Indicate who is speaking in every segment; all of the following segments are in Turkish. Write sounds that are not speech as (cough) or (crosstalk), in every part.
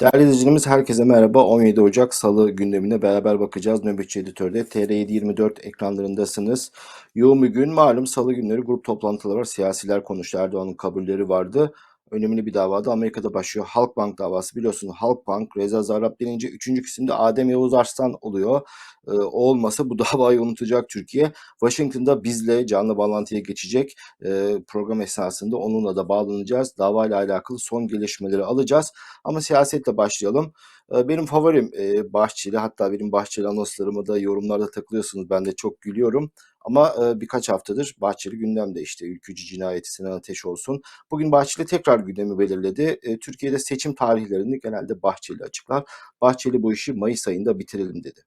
Speaker 1: Değerli izleyicilerimiz herkese merhaba. 17 Ocak Salı gündemine beraber bakacağız. Nöbetçi Editör'de TR724 ekranlarındasınız. Yoğun bir gün malum salı günleri grup toplantıları var. Siyasiler konuştu. Erdoğan'ın kabulleri vardı. Önemli bir davada Amerika'da başlıyor. Halkbank davası biliyorsun. Halkbank, Reza Zarrab denince üçüncü kısımda Adem Yavuz Arslan oluyor. Ee, o olmasa bu (laughs) davayı unutacak Türkiye. Washington'da bizle canlı bağlantıya geçecek. Ee, program esnasında onunla da bağlanacağız. Davayla alakalı son gelişmeleri alacağız. Ama siyasetle başlayalım. Ee, Benim favorim e, Bahçeli. Hatta benim Bahçeli anonslarımı da yorumlarda takılıyorsunuz. Ben de çok gülüyorum. Ama e, birkaç haftadır Bahçeli gündemde işte ülkücü cinayeti Sinan Ateş olsun. Bugün Bahçeli tekrar gündemi belirledi. E, Türkiye'de seçim tarihlerini genelde Bahçeli açıklar. Bahçeli bu işi Mayıs ayında bitirelim dedi.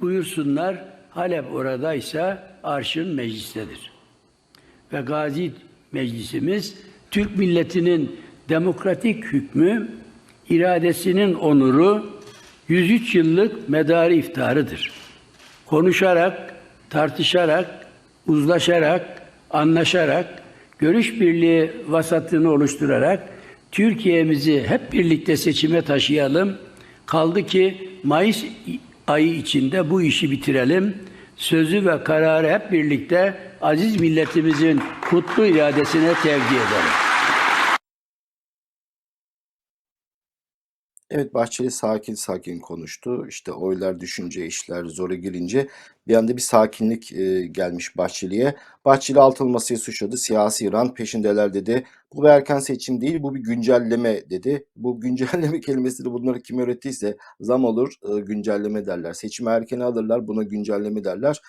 Speaker 2: buyursunlar Halep oradaysa arşın meclistedir. Ve Gazi Meclisimiz Türk milletinin demokratik hükmü, iradesinin onuru 103 yıllık medarı iftarıdır. Konuşarak, tartışarak, uzlaşarak, anlaşarak, görüş birliği vasatını oluşturarak Türkiye'mizi hep birlikte seçime taşıyalım. Kaldı ki Mayıs ayı içinde bu işi bitirelim. Sözü ve kararı hep birlikte aziz milletimizin kutlu iradesine tevdi edelim.
Speaker 1: Evet Bahçeli sakin sakin konuştu. İşte oylar düşünce, işler zora girince bir anda bir sakinlik e, gelmiş Bahçeli'ye. Bahçeli altılı suçladı. Siyasi İran peşindeler dedi. Bu bir erken seçim değil, bu bir güncelleme dedi. Bu (laughs) güncelleme kelimesini bunları kim öğrettiyse zam olur, e, güncelleme derler. Seçimi erken alırlar, buna güncelleme derler.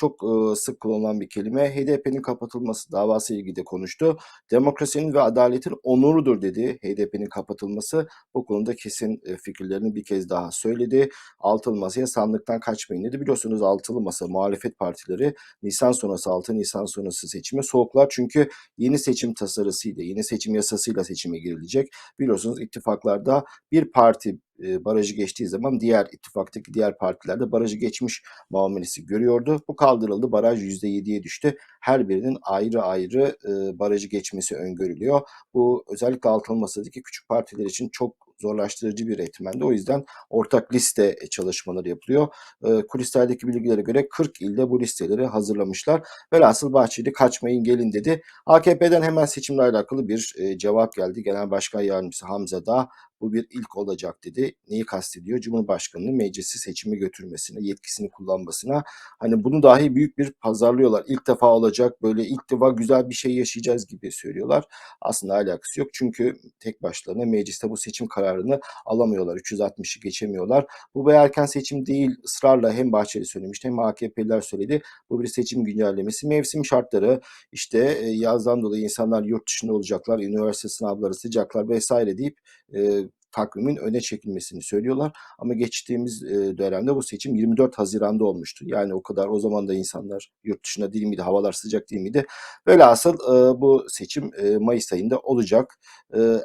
Speaker 1: Çok sık kullanılan bir kelime. HDP'nin kapatılması davası ilgili de konuştu. Demokrasinin ve adaletin onurudur dedi HDP'nin kapatılması. Bu konuda kesin e, fikirlerini bir kez daha söyledi. Altılı masaya sandıktan kaçmayın dedi. Biliyorsunuz altılı masa muhalefet partileri Nisan sonrası 6 Nisan sonrası seçime soğuklar. Çünkü yeni seçim tasarısıyla, yeni seçim yasasıyla seçime girilecek. Biliyorsunuz ittifaklarda bir parti e, barajı geçtiği zaman diğer ittifaktaki diğer partiler de barajı geçmiş muamelesi görüyordu. Bu kaldırıldı. Baraj %7'ye düştü. Her birinin ayrı ayrı e, barajı geçmesi öngörülüyor. Bu özellikle altılı masadaki küçük partiler için çok zorlaştırıcı bir etmendi. O yüzden ortak liste çalışmaları yapılıyor. E, kulislerdeki bilgilere göre 40 ilde bu listeleri hazırlamışlar. Velhasıl Bahçeli kaçmayın gelin dedi. AKP'den hemen seçimle alakalı bir cevap geldi. Genel Başkan Yardımcısı Hamza Dağ bu bir ilk olacak dedi. Neyi kastediyor? Cumhurbaşkanının meclisi seçime götürmesine, yetkisini kullanmasına. Hani bunu dahi büyük bir pazarlıyorlar. İlk defa olacak, böyle ilk defa güzel bir şey yaşayacağız gibi söylüyorlar. Aslında alakası yok. Çünkü tek başlarına mecliste bu seçim kararını alamıyorlar. 360'ı geçemiyorlar. Bu bir erken seçim değil. Israrla hem Bahçeli söylemişti hem AKP'liler söyledi. Bu bir seçim güncellemesi. Mevsim şartları işte e, yazdan dolayı insanlar yurt dışında olacaklar, üniversite sınavları, sıcaklar vesaire deyip e, takvimin öne çekilmesini söylüyorlar. Ama geçtiğimiz dönemde bu seçim 24 Haziran'da olmuştu. Yani o kadar o zaman da insanlar yurt dışında değil miydi, havalar sıcak değil miydi? Velhasıl e, bu seçim Mayıs ayında olacak.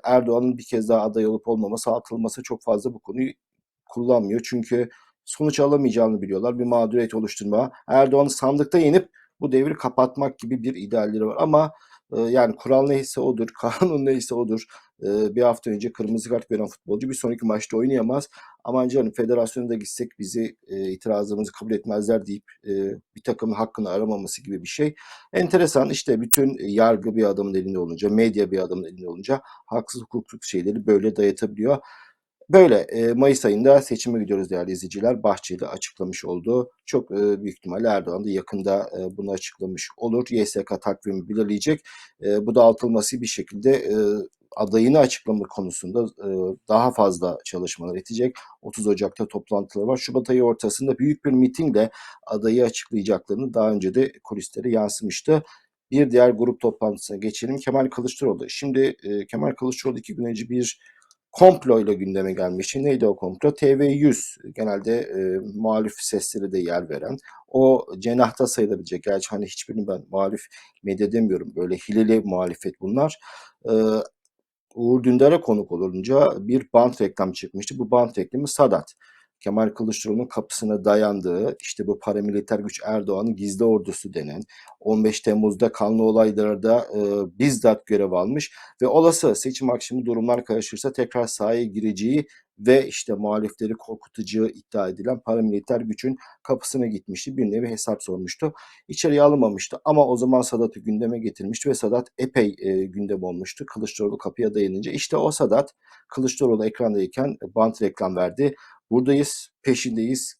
Speaker 1: Erdoğan'ın bir kez daha aday olup olmaması, atılması çok fazla bu konuyu kullanmıyor. Çünkü sonuç alamayacağını biliyorlar. Bir mağduriyet oluşturma. Erdoğan'ı sandıkta yenip bu devri kapatmak gibi bir idealleri var. Ama yani kural neyse odur, (laughs) kanun neyse odur. Bir hafta önce kırmızı kart gören futbolcu bir sonraki maçta oynayamaz. Aman canım federasyona da gitsek bizi itirazımızı kabul etmezler deyip bir takımın hakkını aramaması gibi bir şey. Enteresan işte bütün yargı bir adamın elinde olunca, medya bir adamın elinde olunca haksız hukuksuz şeyleri böyle dayatabiliyor. Böyle e, Mayıs ayında seçime gidiyoruz değerli izleyiciler. Bahçeli açıklamış oldu. Çok e, büyük ihtimalle Erdoğan da yakında e, bunu açıklamış olur. YSK takvimi belirleyecek. Bu da altılması bir şekilde adayını açıklama konusunda daha fazla çalışmalar edecek. 30 Ocak'ta toplantıları var. Şubat ayı ortasında büyük bir mitingle adayı açıklayacaklarını daha önce de kulislere yansımıştı. Bir diğer grup toplantısına geçelim. Kemal Kılıçdaroğlu. Şimdi Kemal Kılıçdaroğlu iki gün önce bir komplo ile gündeme gelmişti. Neydi o komplo? TV100 genelde e, muhalif sesleri de yer veren. O cenahta sayılabilecek. Gerçi hani hiçbirini ben muhalif medya demiyorum. Böyle hileli muhalefet bunlar. E, Uğur Dündar'a konuk olunca bir bant reklam çıkmıştı. Bu bant reklamı Sadat. Kemal Kılıçdaroğlu'nun kapısına dayandığı, işte bu paramiliter güç Erdoğan'ın gizli ordusu denen 15 Temmuz'da kanlı olaylarda e, bizzat görev almış ve olası seçim akşamı durumlar karışırsa tekrar sahaya gireceği ve işte muhalifleri korkutacağı iddia edilen paramiliter gücün kapısına gitmişti. Bir nevi hesap sormuştu. İçeriye alınmamıştı ama o zaman Sadat'ı gündeme getirmişti ve Sadat epey e, gündem olmuştu. Kılıçdaroğlu kapıya dayanınca işte o Sadat Kılıçdaroğlu ekrandayken bant reklam verdi. Buradayız, peşindeyiz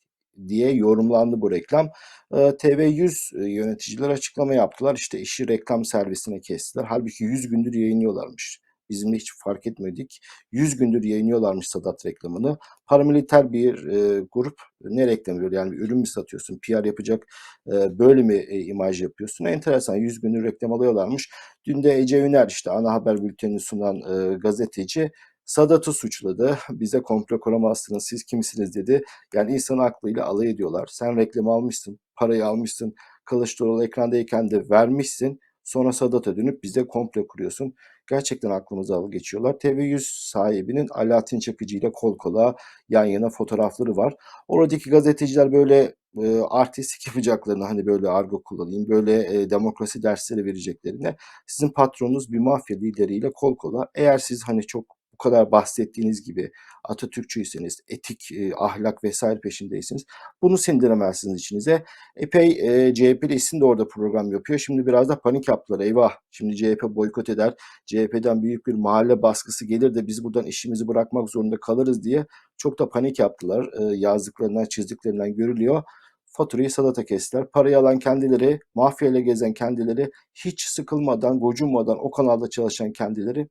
Speaker 1: diye yorumlandı bu reklam. E, TV100 e, yöneticiler açıklama yaptılar. İşte işi reklam servisine kestiler. Halbuki 100 gündür yayınlıyorlarmış. Bizim hiç fark etmedik. 100 gündür yayınlıyorlarmış Sadat reklamını. Paramiliter bir e, grup ne reklam veriyor? Yani bir ürün mü satıyorsun? PR yapacak e, böyle mi e, imaj yapıyorsun? Enteresan 100 gündür reklam alıyorlarmış. Dün de Ece Üner işte ana haber bültenini sunan e, gazeteci Sadat'ı suçladı. Bize komplo kuramazsınız, siz kimsiniz dedi. Yani insan aklıyla alay ediyorlar. Sen reklamı almışsın, parayı almışsın, Kılıçdaroğlu ekrandayken de vermişsin. Sonra Sadat'a dönüp bize komplo kuruyorsun. Gerçekten aklımıza al geçiyorlar. TV100 sahibinin Alaaddin Çakıcı ile kol kola yan yana fotoğrafları var. Oradaki gazeteciler böyle e, artistik (laughs) yapacaklarını hani böyle argo kullanayım, böyle e, demokrasi dersleri vereceklerine sizin patronunuz bir mafya lideriyle kol kola. Eğer siz hani çok bu kadar bahsettiğiniz gibi Atatürkçüyseniz, etik, e, ahlak vesaire peşindeyseniz bunu sindiremezsiniz içinize. Epey e, CHP'li isim de orada program yapıyor. Şimdi biraz da panik yaptılar. Eyvah şimdi CHP boykot eder. CHP'den büyük bir mahalle baskısı gelir de biz buradan işimizi bırakmak zorunda kalırız diye çok da panik yaptılar. E, yazdıklarından, çizdiklerinden görülüyor. Faturayı Sadat'a kestiler. Parayı alan kendileri, mafyayla gezen kendileri, hiç sıkılmadan, gocunmadan o kanalda çalışan kendileri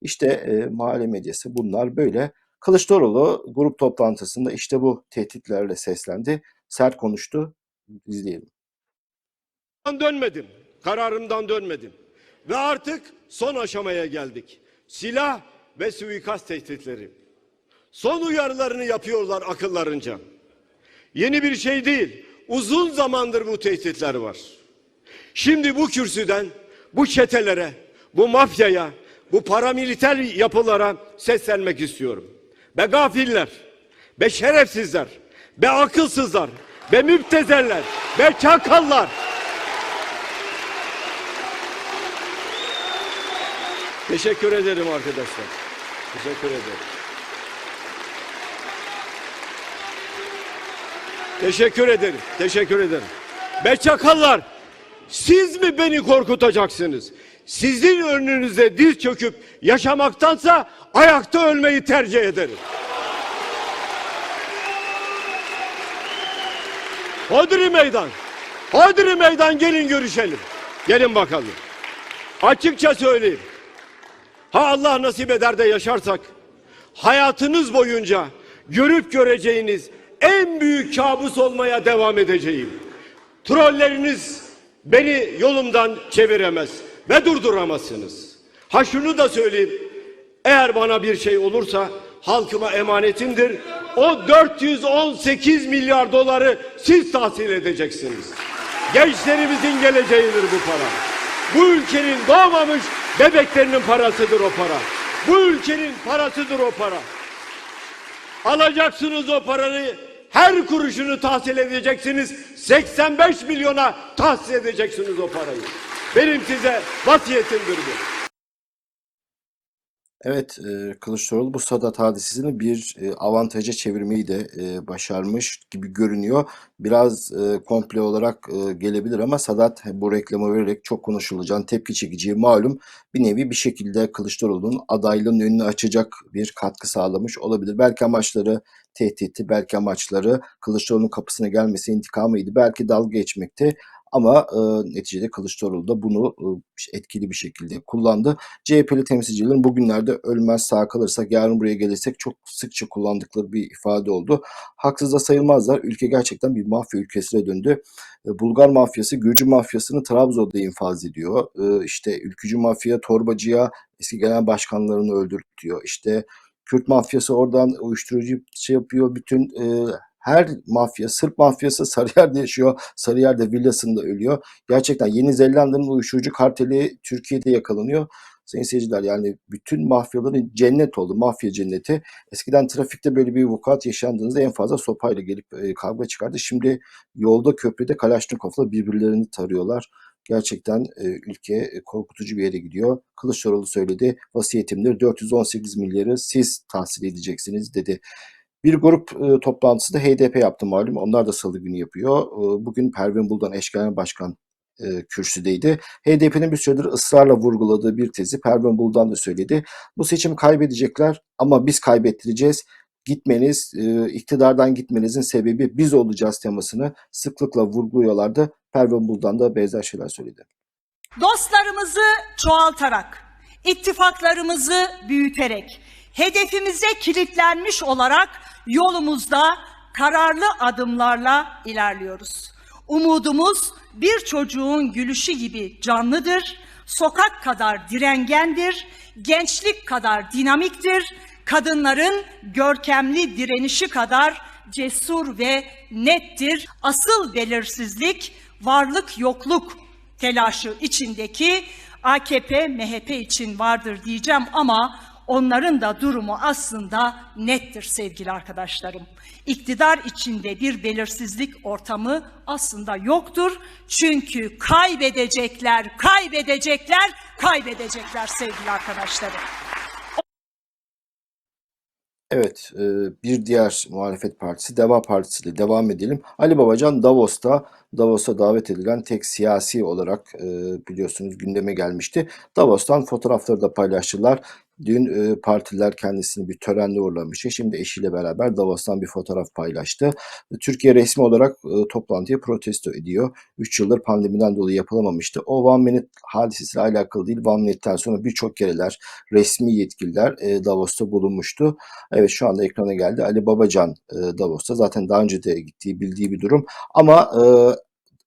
Speaker 1: işte e, mahalle medyası bunlar böyle. Kılıçdaroğlu grup toplantısında işte bu tehditlerle seslendi. Sert konuştu. İzleyelim.
Speaker 3: dönmedim. Kararımdan dönmedim. Ve artık son aşamaya geldik. Silah ve suikast tehditleri. Son uyarılarını yapıyorlar akıllarınca. Yeni bir şey değil. Uzun zamandır bu tehditler var. Şimdi bu kürsüden bu çetelere, bu mafyaya, bu paramiliter yapılara seslenmek istiyorum. Be gafiller, be şerefsizler, be akılsızlar, be müptezeller, be çakallar. Teşekkür ederim arkadaşlar. Teşekkür ederim. Teşekkür ederim. Teşekkür ederim. Be çakallar. Siz mi beni korkutacaksınız? Sizin önünüzde diz çöküp yaşamaktansa ayakta ölmeyi tercih ederim. Hodri meydan. Hodri meydan gelin görüşelim. Gelin bakalım. Açıkça söyleyeyim. Ha Allah nasip eder de yaşarsak hayatınız boyunca görüp göreceğiniz en büyük kabus olmaya devam edeceğim. Trolleriniz beni yolumdan çeviremez ve durduramazsınız. Ha şunu da söyleyeyim. Eğer bana bir şey olursa halkıma emanetimdir. O 418 milyar doları siz tahsil edeceksiniz. Gençlerimizin geleceğidir bu para. Bu ülkenin doğmamış bebeklerinin parasıdır o para. Bu ülkenin parasıdır o para. Alacaksınız o parayı, her kuruşunu tahsil edeceksiniz. 85 milyona tahsil edeceksiniz o parayı. Benim size vasiyetimdir bu.
Speaker 1: Evet, e, Kılıçdaroğlu bu Sadat hadisesini bir e, avantaja çevirmeyi de e, başarmış gibi görünüyor. Biraz e, komple olarak e, gelebilir ama Sadat bu reklamı vererek çok konuşulacağını, tepki çekeceği malum bir nevi bir şekilde Kılıçdaroğlu'nun adaylığının önünü açacak bir katkı sağlamış olabilir. Belki amaçları tehdidi, belki amaçları Kılıçdaroğlu'nun kapısına gelmesi intikamıydı. Belki dalga geçmekti. Ama e, neticede Kılıçdaroğlu da bunu e, etkili bir şekilde kullandı. CHP'li temsilcilerin bugünlerde ölmez sağ kalırsak yarın buraya gelirsek çok sıkça kullandıkları bir ifade oldu. Haksız da sayılmazlar. Ülke gerçekten bir mafya ülkesine döndü. E, Bulgar mafyası Gürcü mafyasını Trabzon'da infaz ediyor. E, işte ülkücü mafya torbacıya eski genel başkanlarını öldürtüyor. İşte Kürt mafyası oradan uyuşturucu şey yapıyor. Bütün e, her mafya, Sırp mafyası Sarıyer'de yaşıyor. Sarıyer'de villasında ölüyor. Gerçekten Yeni Zelanda'nın uyuşturucu karteli Türkiye'de yakalanıyor. Sayın seyirciler yani bütün mafyaların cennet oldu. Mafya cenneti. Eskiden trafikte böyle bir vukuat yaşandığınızda en fazla sopayla gelip e, kavga çıkardı. Şimdi yolda köprüde Kalaşnikov'la birbirlerini tarıyorlar. Gerçekten e, ülke e, korkutucu bir yere gidiyor. Kılıçdaroğlu söyledi. Vasiyetimdir 418 milyarı siz tahsil edeceksiniz dedi. Bir grup e, toplantısı da HDP yaptı malum. Onlar da salı günü yapıyor. E, bugün Pervin Buldan eş genel başkan e, kürsüdeydi. HDP'nin bir süredir ısrarla vurguladığı bir tezi Pervin Buldan da söyledi. Bu seçimi kaybedecekler ama biz kaybettireceğiz. Gitmeniz, e, iktidardan gitmenizin sebebi biz olacağız temasını sıklıkla vurguluyorlardı. Pervin Buldan da benzer şeyler söyledi.
Speaker 4: Dostlarımızı çoğaltarak, ittifaklarımızı büyüterek, hedefimize kilitlenmiş olarak yolumuzda kararlı adımlarla ilerliyoruz. Umudumuz bir çocuğun gülüşü gibi canlıdır, sokak kadar direngendir, gençlik kadar dinamiktir, kadınların görkemli direnişi kadar cesur ve nettir. Asıl belirsizlik varlık yokluk telaşı içindeki AKP, MHP için vardır diyeceğim ama onların da durumu aslında nettir sevgili arkadaşlarım. İktidar içinde bir belirsizlik ortamı aslında yoktur. Çünkü kaybedecekler, kaybedecekler, kaybedecekler sevgili arkadaşlarım.
Speaker 1: Evet, e, bir diğer muhalefet partisi Deva Partisi ile devam edelim. Ali Babacan Davos'ta, Davos'a davet edilen tek siyasi olarak e, biliyorsunuz gündeme gelmişti. Davos'tan fotoğrafları da paylaştılar. Dün e, partiler kendisini bir törenle uğurlamıştı. Şimdi eşiyle beraber Davos'tan bir fotoğraf paylaştı. Türkiye resmi olarak e, toplantıyı protesto ediyor. 3 yıldır pandemiden dolayı yapılamamıştı. O One Minute hadisesiyle alakalı değil. One Minute'ten sonra birçok kereler resmi yetkililer e, Davos'ta bulunmuştu. Evet şu anda ekrana geldi. Ali Babacan e, Davos'ta. Zaten daha önce de gittiği bildiği bir durum. Ama e,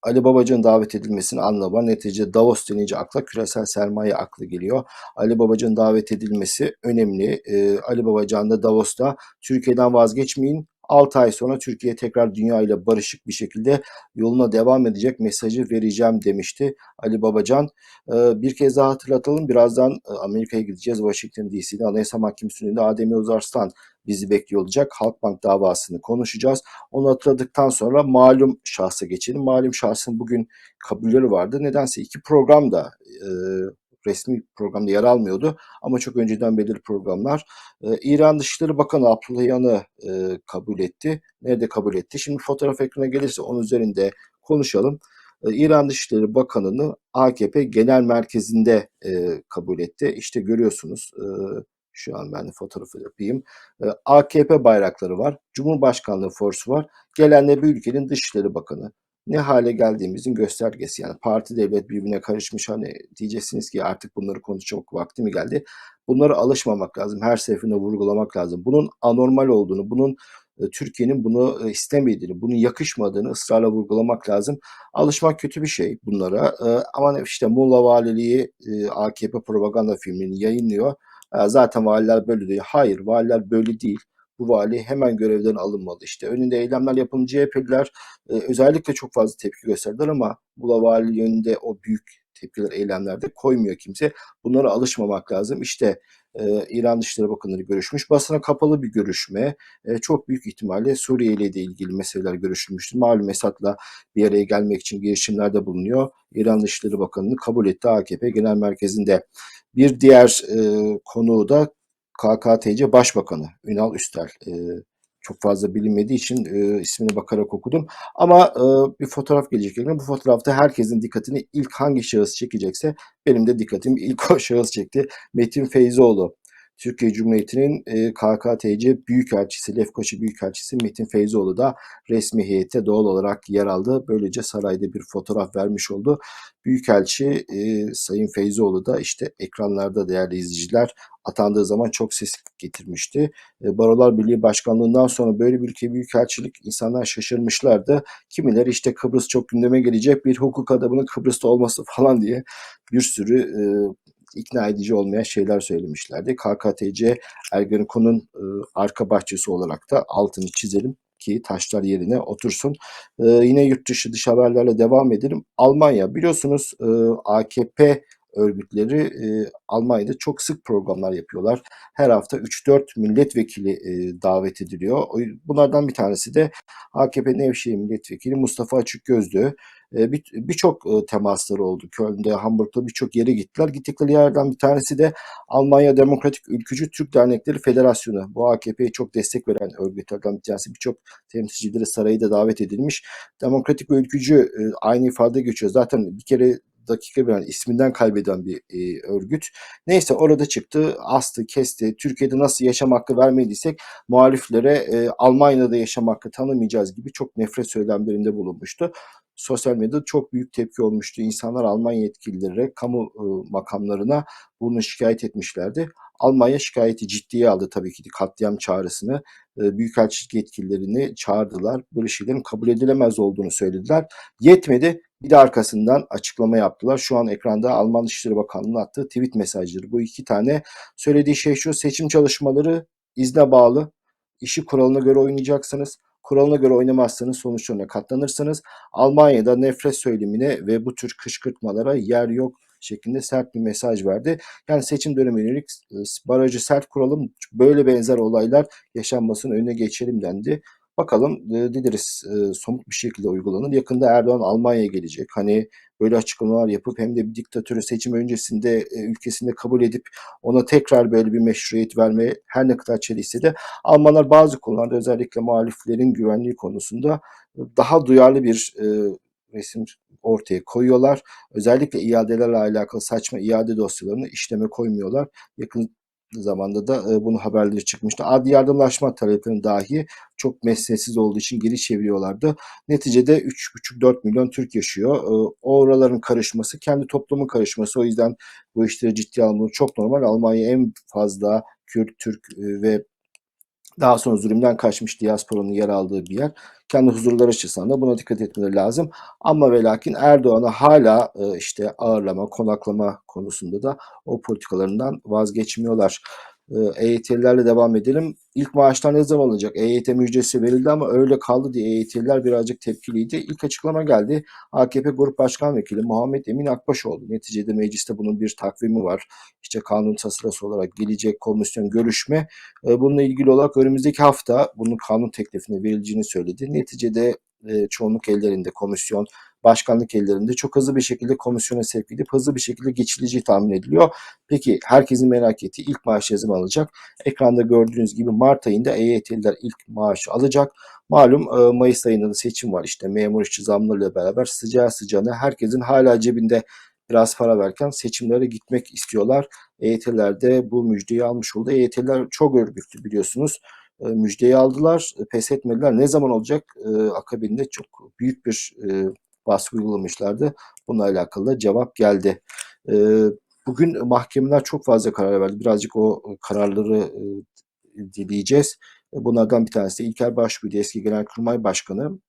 Speaker 1: Ali Babacan'ın davet edilmesinin anlamı var. Neticede Davos denince akla küresel sermaye aklı geliyor. Ali Babacan'ın davet edilmesi önemli. E, Ali Babacan da Davos'ta Türkiye'den vazgeçmeyin. 6 ay sonra Türkiye tekrar dünya ile barışık bir şekilde yoluna devam edecek mesajı vereceğim demişti Ali Babacan. Ee, bir kez daha hatırlatalım. Birazdan e, Amerika'ya gideceğiz. Washington DC'de Anayasa Mahkemesi önünde Adem Özarslan bizi bekliyor olacak. Halkbank davasını konuşacağız. Onu hatırladıktan sonra malum şahsa geçelim. Malum şahsın bugün kabulleri vardı. Nedense iki program da e, resmi programda yer almıyordu ama çok önceden belirli programlar. Ee, İran Dışişleri Bakanı Abdullahian'ı e, kabul etti. Nerede kabul etti? Şimdi fotoğraf ekrana gelirse onun üzerinde konuşalım. Ee, İran Dışişleri Bakanı'nı AKP Genel Merkezi'nde e, kabul etti. İşte görüyorsunuz e, şu an ben de fotoğrafı yapayım. E, AKP bayrakları var. Cumhurbaşkanlığı forsu var. Gelen de bir ülkenin Dışişleri Bakanı ne hale geldiğimizin göstergesi. Yani parti devlet birbirine karışmış hani diyeceksiniz ki artık bunları konuşacak vakti mi geldi? Bunlara alışmamak lazım. Her seferinde vurgulamak lazım. Bunun anormal olduğunu, bunun e, Türkiye'nin bunu e, istemediğini, bunun yakışmadığını ısrarla vurgulamak lazım. Alışmak kötü bir şey bunlara. E, ama işte Muğla Valiliği AKP propaganda filmini yayınlıyor. Zaten valiler böyle diyor. Hayır, valiler böyle değil bu vali hemen görevden alınmalı. İşte önünde eylemler yapın CHP'liler e, özellikle çok fazla tepki gösterdiler ama bu vali yönünde o büyük tepkiler eylemlerde koymuyor kimse. Bunlara alışmamak lazım. İşte e, İran Dışişleri Bakanları görüşmüş. Basına kapalı bir görüşme. E, çok büyük ihtimalle Suriye ile de ilgili meseleler görüşülmüştür. Malum Esad'la bir araya gelmek için girişimlerde bulunuyor. İran Dışişleri Bakanı'nı kabul etti AKP Genel Merkezi'nde. Bir diğer e, konu da KKTC Başbakanı Ünal Üstel. E, çok fazla bilinmediği için e, ismine bakarak okudum. Ama e, bir fotoğraf gelecek elime. Bu fotoğrafta herkesin dikkatini ilk hangi şahıs çekecekse benim de dikkatimi ilk (laughs) o şahıs çekti. Metin Feyzoğlu. Türkiye Cumhuriyeti'nin e, KKTC Büyükelçisi, Lefkoşa Büyükelçisi Metin Feyzoğlu da resmi heyette doğal olarak yer aldı. Böylece sarayda bir fotoğraf vermiş oldu. Büyükelçi e, Sayın Feyzoğlu da işte ekranlarda değerli izleyiciler atandığı zaman çok ses getirmişti. E, Barolar Birliği Başkanlığından sonra böyle bir ülke büyükelçilik insanlar şaşırmışlardı. Kimileri işte Kıbrıs çok gündeme gelecek bir hukuk adamının Kıbrıs'ta olması falan diye bir sürü e, ikna edici olmayan şeyler söylemişlerdi. KKTC Ergenekon'un e, arka bahçesi olarak da altını çizelim ki taşlar yerine otursun. Ee, yine yurt dışı dış haberlerle devam edelim. Almanya biliyorsunuz e, AKP örgütleri e, Almanya'da çok sık programlar yapıyorlar. Her hafta 3-4 milletvekili e, davet ediliyor. Bunlardan bir tanesi de AKP Nevşehir Milletvekili Mustafa Açıkgözlü. E, bir- Birçok e, temasları oldu. Köln'de, Hamburg'da birçok yere gittiler. Gittikleri yerden bir tanesi de Almanya Demokratik Ülkücü Türk Dernekleri Federasyonu. Bu AKP'ye çok destek veren örgütlerden bir tanesi. Birçok temsilcileri sarayı da davet edilmiş. Demokratik ve ülkücü e, aynı ifade geçiyor. Zaten bir kere dakika bir isminden kaybeden bir e, örgüt. Neyse orada çıktı, astı, kesti. Türkiye'de nasıl yaşam hakkı vermediysek muhaliflere e, Almanya'da yaşam hakkı tanımayacağız gibi çok nefret söylemlerinde bulunmuştu. Sosyal medyada çok büyük tepki olmuştu. İnsanlar Almanya yetkililere, kamu e, makamlarına bunu şikayet etmişlerdi. Almanya şikayeti ciddiye aldı tabii ki katliam çağrısını. E, Büyükelçilik yetkililerini çağırdılar. Böyle şeylerin kabul edilemez olduğunu söylediler. Yetmedi. Bir de arkasından açıklama yaptılar. Şu an ekranda Alman Dışişleri Bakanlığı'nın attığı tweet mesajları. Bu iki tane söylediği şey şu. Seçim çalışmaları izne bağlı. İşi kuralına göre oynayacaksınız. Kuralına göre oynamazsanız sonuçlarına katlanırsınız. Almanya'da nefret söylemine ve bu tür kışkırtmalara yer yok şeklinde sert bir mesaj verdi. Yani seçim dönemine yönelik e, barajı sert kuralım, böyle benzer olaylar yaşanmasının önüne geçelim dendi. Bakalım e, dileriz somut bir şekilde uygulanır. Yakında Erdoğan Almanya'ya gelecek. Hani böyle açıklamalar yapıp hem de bir diktatörü seçim öncesinde e, ülkesinde kabul edip ona tekrar böyle bir meşruiyet vermeye her ne kadar çelişse de Almanlar bazı konularda özellikle muhaliflerin güvenliği konusunda daha duyarlı bir resim ortaya koyuyorlar. Özellikle iadelerle alakalı saçma iade dosyalarını işleme koymuyorlar. Yakın zamanda da e, bunun haberleri çıkmıştı. Adli yardımlaşma taleplerini dahi çok mesnetsiz olduğu için geri çeviriyorlardı. Neticede 3,5-4 milyon Türk yaşıyor. E, oraların karışması kendi toplumun karışması. O yüzden bu işleri ciddiye almaları çok normal. Almanya en fazla Kürt, Türk e, ve daha sonra zulümden kaçmış diasporanın yer aldığı bir yer. Kendi huzurları açısından da buna dikkat etmeleri lazım. Ama ve lakin Erdoğan'a hala e, işte ağırlama, konaklama konusunda da o politikalarından vazgeçmiyorlar. E, EYT'lilerle devam edelim. İlk maaşlar ne zaman alınacak? EYT müjdesi verildi ama öyle kaldı diye EYT'liler birazcık tepkiliydi. İlk açıklama geldi. AKP Grup Başkan Vekili Muhammed Emin Akbaşoğlu. Neticede mecliste bunun bir takvimi var. İşte kanun tasarısı olarak gelecek komisyon görüşme. E, bununla ilgili olarak önümüzdeki hafta bunun kanun teklifine verileceğini söyledi. Neticede e, çoğunluk ellerinde komisyon, başkanlık ellerinde çok hızlı bir şekilde komisyona sevk edip hızlı bir şekilde geçileceği tahmin ediliyor. Peki herkesin merak ettiği ilk maaş ne zaman alacak? Ekranda gördüğünüz gibi Mart ayında EYT'liler ilk maaşı alacak. Malum e, Mayıs ayında da seçim var işte memur işçi zamlarıyla beraber sıcağı sıcağına herkesin hala cebinde biraz para verken seçimlere gitmek istiyorlar. EYT'liler de bu müjdeyi almış oldu. EYT'liler çok örgütlü biliyorsunuz. E, müjdeyi aldılar, e, pes etmediler. Ne zaman olacak? Akabinde çok büyük bir baskı uygulamışlardı. Bununla alakalı da cevap geldi. E, bugün mahkemeler çok fazla karar verdi. Birazcık o kararları e, dileyeceğiz. E, Bunlardan bir tanesi de İlker Başbuğ'du, eski Genelkurmay Başkanı.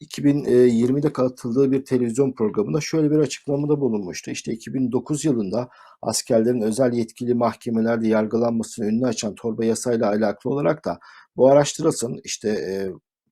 Speaker 1: 2020'de katıldığı bir televizyon programında şöyle bir açıklamada bulunmuştu. İşte 2009 yılında askerlerin özel yetkili mahkemelerde yargılanmasının önünü açan torba yasayla alakalı olarak da bu araştırılsın. İşte e,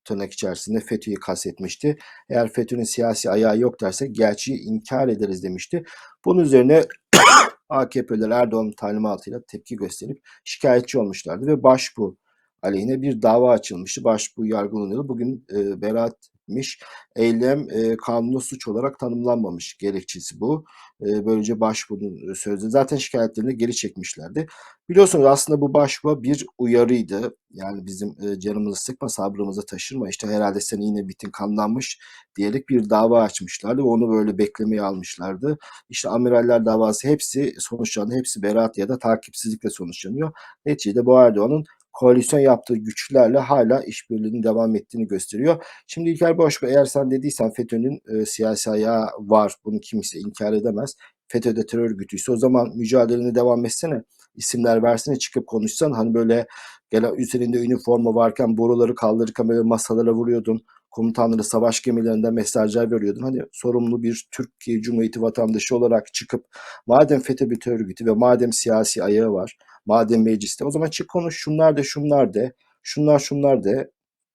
Speaker 1: tırnak içerisinde FETÖ'yü kastetmişti. Eğer FETÖ'nün siyasi ayağı yok dersek gerçeği inkar ederiz demişti. Bunun üzerine (coughs) AKP'ler Erdoğan'ın talimatıyla tepki gösterip şikayetçi olmuşlardı ve başbu aleyhine bir dava açılmıştı. Başbu yargılanıyordu. Bugün e, beraat etmiş. Eylem e, kanunda suç olarak tanımlanmamış gerekçesi bu. E, böylece başvurunun sözde zaten şikayetlerini geri çekmişlerdi. Biliyorsunuz aslında bu başvuru bir uyarıydı. Yani bizim e, canımızı sıkma sabrımızı taşırma işte herhalde sen yine bitin kanlanmış diyerek bir dava açmışlardı. ve Onu böyle beklemeye almışlardı. İşte amiraller davası hepsi sonuçlandı. Hepsi beraat ya da takipsizlikle sonuçlanıyor. Neticede bu Erdoğan'ın koalisyon yaptığı güçlerle hala işbirliğinin devam ettiğini gösteriyor. Şimdi İlker Başbuğ eğer sen dediysen FETÖ'nün e, siyasi ayağı var bunu kimse inkar edemez. FETÖ'de terör örgütüyse o zaman mücadeleni devam etsene. İsimler versene çıkıp konuşsan hani böyle gelen üzerinde üniforma varken boruları kaldırırken böyle masalara vuruyordun. Komutanları savaş gemilerinde mesajlar veriyordun. Hani sorumlu bir Türkiye Cumhuriyeti vatandaşı olarak çıkıp madem FETÖ bir terör örgütü ve madem siyasi ayağı var madem mecliste o zaman çık konuş şunlar de şunlar de şunlar şunlar de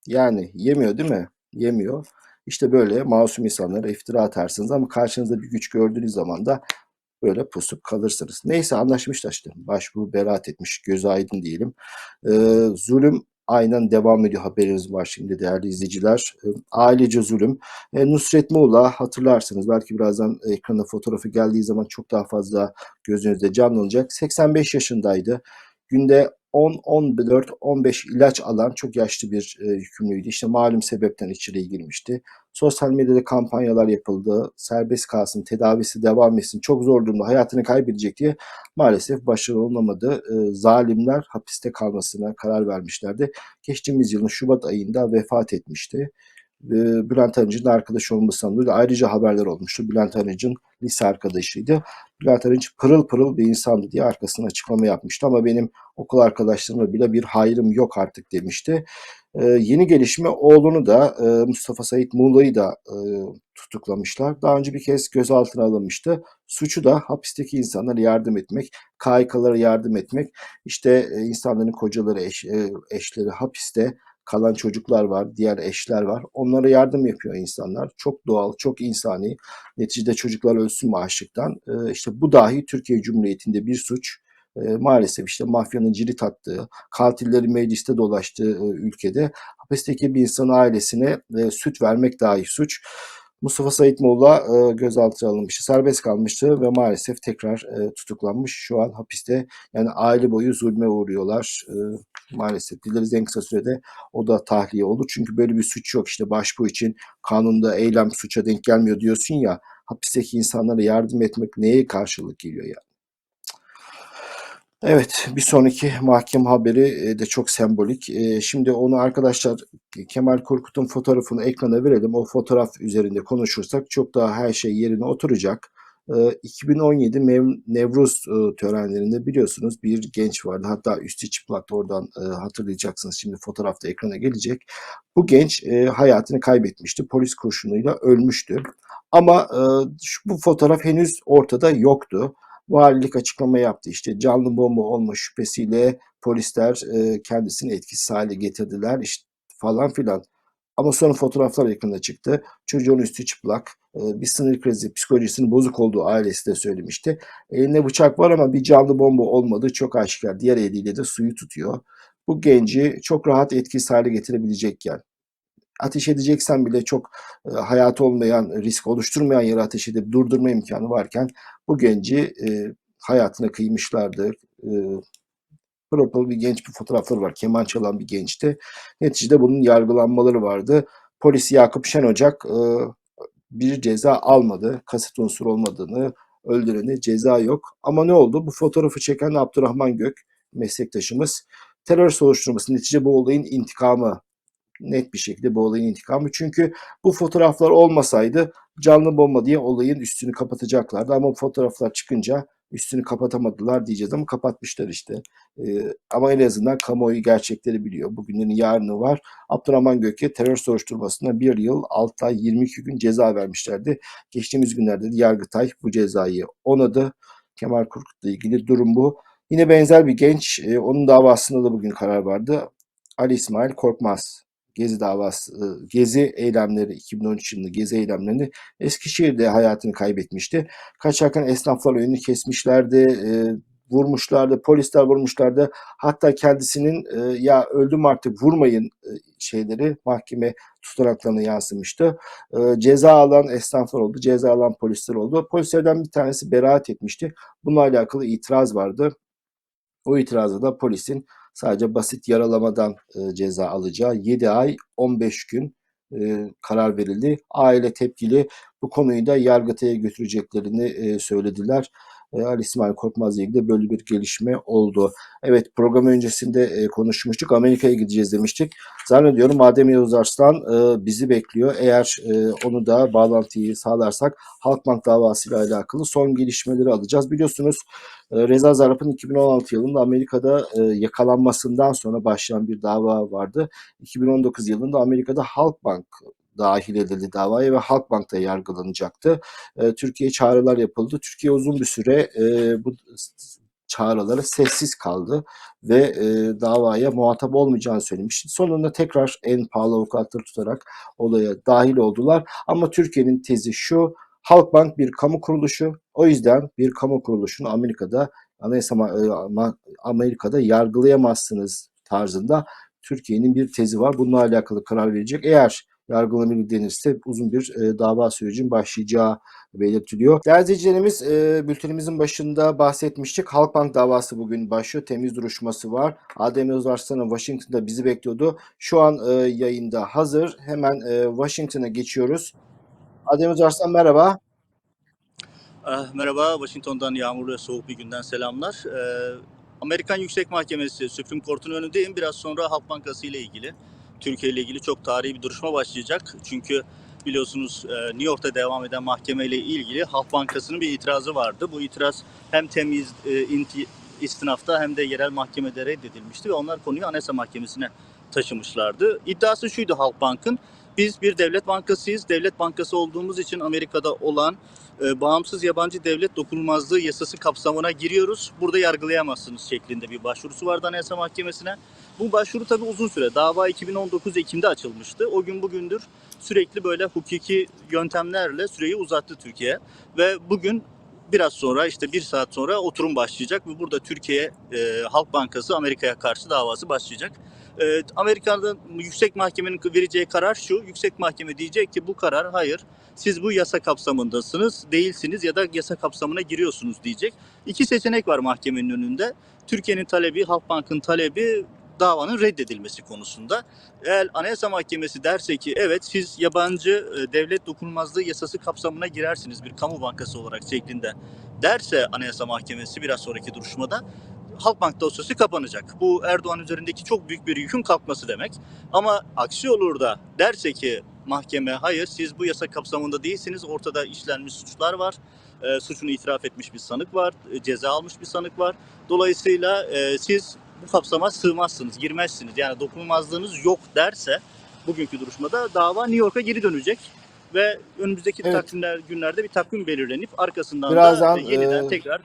Speaker 1: yani yemiyor değil mi? Yemiyor. İşte böyle masum insanlara iftira atarsınız ama karşınızda bir güç gördüğünüz zaman da böyle pusup kalırsınız. Neyse anlaşmışlar işte. Başvuru beraat etmiş. Göz aydın diyelim. Ee, zulüm aynen devam ediyor haberiniz var şimdi değerli izleyiciler. Ee, ailece zulüm. Ee, Nusret Muğla hatırlarsınız belki birazdan ekrana fotoğrafı geldiği zaman çok daha fazla gözünüzde canlanacak. 85 yaşındaydı. Günde 10, 14, 15 ilaç alan çok yaşlı bir e, hükümlüydü. İşte malum sebepten içeriye girmişti. Sosyal medyada kampanyalar yapıldı. Serbest kalsın, tedavisi devam etsin. Çok zor durumda hayatını kaybedecek diye maalesef başarılı olamadı. E, zalimler hapiste kalmasına karar vermişlerdi. Geçtiğimiz yılın Şubat ayında vefat etmişti. E, Bülent Arınç'ın arkadaş olmasından dolayı ayrıca haberler olmuştu. Bülent Arınç'ın lise arkadaşıydı. Bülent Arınç pırıl pırıl bir insandı diye arkasına açıklama yapmıştı ama benim okul arkadaşlarımla bile bir hayrım yok artık demişti. Ee, yeni gelişme oğlunu da e, Mustafa Sait Muğla'yı da e, tutuklamışlar. Daha önce bir kez gözaltına alınmıştı. Suçu da hapisteki insanlara yardım etmek, KYK'lara yardım etmek. İşte e, insanların kocaları, eş, e, eşleri hapiste kalan çocuklar var, diğer eşler var. Onlara yardım yapıyor insanlar. Çok doğal, çok insani. Neticede çocuklar ölsün mü açlıktan. E, işte bu dahi Türkiye Cumhuriyeti'nde bir suç. E, maalesef işte mafyanın cirit attığı, katillerin mecliste dolaştığı e, ülkede hapisteki bir insanın ailesine e, süt vermek dahi suç. Mustafa Sait Molla e, gözaltına alınmıştı, serbest kalmıştı ve maalesef tekrar e, tutuklanmış. Şu an hapiste yani aile boyu zulme uğruyorlar. E, maalesef dileriz en kısa sürede o da tahliye olur. Çünkü böyle bir suç yok işte başbu için kanunda eylem suça denk gelmiyor diyorsun ya hapisteki insanlara yardım etmek neye karşılık geliyor yani? Evet, bir sonraki mahkeme haberi e, de çok sembolik. E, Şimdi onu arkadaşlar Kemal Korkut'un fotoğrafını ekrana verelim. O fotoğraf üzerinde konuşursak çok daha her şey yerine oturacak. E, 2017 Mev- Nevruz e, törenlerinde biliyorsunuz bir genç vardı. Hatta üstü çıplaktı oradan e, hatırlayacaksınız. Şimdi fotoğrafta ekrana gelecek. Bu genç e, hayatını kaybetmişti. Polis kurşunuyla ölmüştü. Ama e, bu fotoğraf henüz ortada yoktu. Valilik açıklama yaptı işte canlı bomba olma şüphesiyle polisler e, kendisini etkisiz hale getirdiler işte falan filan. Ama sonra fotoğraflar ekrana çıktı. Çocuğun üstü çıplak. e, bir sinir krizi, psikolojisinin bozuk olduğu ailesi de söylemişti. Elinde bıçak var ama bir canlı bomba olmadığı çok aşikar. Diğer eliyle de suyu tutuyor. Bu genci çok rahat etkisiz hale getirebilecekken ateş edeceksen bile çok e, hayatı olmayan, risk oluşturmayan yere ateş edip durdurma imkanı varken bu genci e, hayatına kıymışlardı. E, pırıl bir genç bir fotoğrafları var. Keman çalan bir gençti. Neticede bunun yargılanmaları vardı. Polis Yakup Şenocak e, bir ceza almadı. Kasıt unsur olmadığını, öldürene ceza yok. Ama ne oldu? Bu fotoğrafı çeken Abdurrahman Gök meslektaşımız terör soruşturması netice bu olayın intikamı net bir şekilde bu olayın intikamı. Çünkü bu fotoğraflar olmasaydı canlı bomba diye olayın üstünü kapatacaklardı. Ama fotoğraflar çıkınca üstünü kapatamadılar diyeceğiz ama kapatmışlar işte. Ee, ama en azından kamuoyu gerçekleri biliyor. Bugünlerin yarını var. Abdurrahman Gök'e terör soruşturmasına 1 yıl 6 ay 22 gün ceza vermişlerdi. Geçtiğimiz günlerde de Yargıtay bu cezayı onadı. Kemal Korkut'la ilgili durum bu. Yine benzer bir genç, e, onun davasında da bugün karar vardı. Ali İsmail Korkmaz. Gezi davası, Gezi eylemleri 2013 yılında Gezi eylemlerinde Eskişehir'de hayatını kaybetmişti. Kaçarken esnaflar önünü kesmişlerdi, e, vurmuşlardı, polisler vurmuşlardı. Hatta kendisinin e, ya öldüm artık vurmayın e, şeyleri mahkeme tutanaklarına yansımıştı. E, ceza alan esnaflar oldu, ceza alan polisler oldu. Polislerden bir tanesi beraat etmişti. Bununla alakalı itiraz vardı. O itirazda da polisin sadece basit yaralamadan e, ceza alacağı 7 ay 15 gün e, karar verildi. Aile tepkili bu konuyu da Yargıtay'a götüreceklerini e, söylediler. E, Ali İsmail Korkmaz'la ilgili böyle bir gelişme oldu. Evet program öncesinde e, konuşmuştuk. Amerika'ya gideceğiz demiştik. Zannediyorum Adem Yavuz Arslan e, bizi bekliyor. Eğer e, onu da bağlantıyı sağlarsak Halkbank davasıyla alakalı son gelişmeleri alacağız. Biliyorsunuz e, Reza Zarrab'ın 2016 yılında Amerika'da e, yakalanmasından sonra başlayan bir dava vardı. 2019 yılında Amerika'da Halkbank dahil edildi davaya ve Halkbank'ta yargılanacaktı. E, Türkiye'ye çağrılar yapıldı. Türkiye uzun bir süre e, bu çağrılara sessiz kaldı ve e, davaya muhatap olmayacağını söylemişti. Sonunda tekrar en pahalı avukatları tutarak olaya dahil oldular. Ama Türkiye'nin tezi şu, Halkbank bir kamu kuruluşu. O yüzden bir kamu kuruluşunu Amerika'da Anayasa e, Amerika'da yargılayamazsınız tarzında Türkiye'nin bir tezi var. Bununla alakalı karar verecek. Eğer yargılanabilir denirse uzun bir e, dava sürecinin başlayacağı belirtiliyor. Değerli izleyicilerimiz e, bültenimizin başında bahsetmiştik. Halkbank davası bugün başlıyor. Temiz duruşması var. Adem Özarslan'ın Washington'da bizi bekliyordu. Şu an e, yayında hazır. Hemen e, Washington'a geçiyoruz. Adem Özarslan merhaba.
Speaker 5: Ah, Merhaba, Washington'dan yağmurlu ve soğuk bir günden selamlar. Ee, Amerikan Yüksek Mahkemesi Supreme Court'un önündeyim. Biraz sonra Halk Bankası ile ilgili, Türkiye ile ilgili çok tarihi bir duruşma başlayacak. Çünkü biliyorsunuz e, New York'ta devam eden mahkeme ile ilgili Halk Bankası'nın bir itirazı vardı. Bu itiraz hem temiz e, istinafta hem de yerel mahkemede reddedilmişti ve onlar konuyu Anayasa Mahkemesi'ne taşımışlardı. İddiası şuydu Halkbank'ın. Biz bir devlet bankasıyız. Devlet bankası olduğumuz için Amerika'da olan e, bağımsız yabancı devlet dokunulmazlığı yasası kapsamına giriyoruz. Burada yargılayamazsınız şeklinde bir başvurusu vardı Anayasa Mahkemesi'ne. Bu başvuru tabii uzun süre. Dava 2019 Ekim'de açılmıştı. O gün bugündür sürekli böyle hukuki yöntemlerle süreyi uzattı Türkiye. Ve bugün biraz sonra işte bir saat sonra oturum başlayacak ve burada Türkiye e, Halk Bankası Amerika'ya karşı davası başlayacak. E, Amerika'da yüksek mahkemenin vereceği karar şu. Yüksek mahkeme diyecek ki bu karar hayır siz bu yasa kapsamındasınız, değilsiniz ya da yasa kapsamına giriyorsunuz diyecek. İki seçenek var mahkemenin önünde. Türkiye'nin talebi, Halkbank'ın talebi davanın reddedilmesi konusunda. Eğer Anayasa Mahkemesi derse ki evet siz yabancı e, devlet dokunulmazlığı yasası kapsamına girersiniz bir kamu bankası olarak şeklinde derse Anayasa Mahkemesi biraz sonraki duruşmada Halkbank dosyası kapanacak. Bu Erdoğan üzerindeki çok büyük bir yükün kalkması demek. Ama aksi olur da derse ki mahkeme hayır siz bu yasa kapsamında değilsiniz ortada işlenmiş suçlar var. E, suçunu itiraf etmiş bir sanık var. e, ceza almış bir sanık var. Dolayısıyla e, siz bu kapsama sığmazsınız, girmezsiniz. Yani dokunulmazlığınız yok derse bugünkü duruşmada dava New York'a geri dönecek ve önümüzdeki
Speaker 1: Evet.
Speaker 5: takvimler günlerde bir takvim belirlenip arkasından
Speaker 1: Birazdan,
Speaker 5: da yeniden
Speaker 1: e,
Speaker 5: tekrar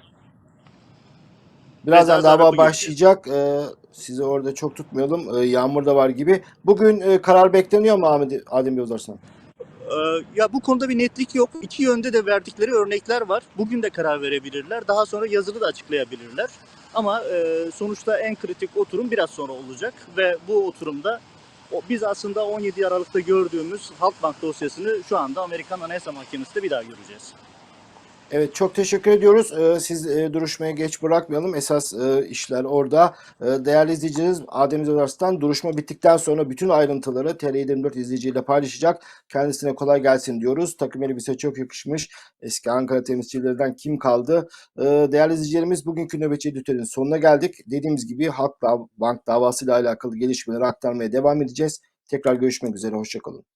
Speaker 1: Birazdan
Speaker 5: Ceza
Speaker 1: dava başlayacak. Ee, sizi orada çok tutmayalım. Ee, yağmur da var gibi. Bugün e, karar bekleniyor mu Ahmet Adem Özarslan?
Speaker 5: Ee, ya bu konuda bir netlik yok. İki yönde de verdikleri örnekler var. Bugün de karar verebilirler. Daha sonra yazılı da açıklayabilirler. Ama e, sonuçta en kritik oturum biraz sonra olacak ve bu oturumda o, biz aslında 17 Aralık'ta gördüğümüz Halkbank dosyasını şu anda Amerikan Anayasa Mahkemesi'nde bir daha göreceğiz.
Speaker 1: Evet çok teşekkür ediyoruz. Ee, siz e, duruşmaya geç bırakmayalım. Esas e, işler orada. E, değerli izleyicilerimiz Adem Özarslan duruşma bittikten sonra bütün ayrıntıları TR24 izleyiciyle paylaşacak. Kendisine kolay gelsin diyoruz. Takım elbise çok yakışmış. Eski Ankara temsilcilerinden kim kaldı? E, değerli izleyicilerimiz bugünkü nöbetçi editörün sonuna geldik. Dediğimiz gibi Halk Bank davasıyla alakalı gelişmeleri aktarmaya devam edeceğiz. Tekrar görüşmek üzere. Hoşçakalın.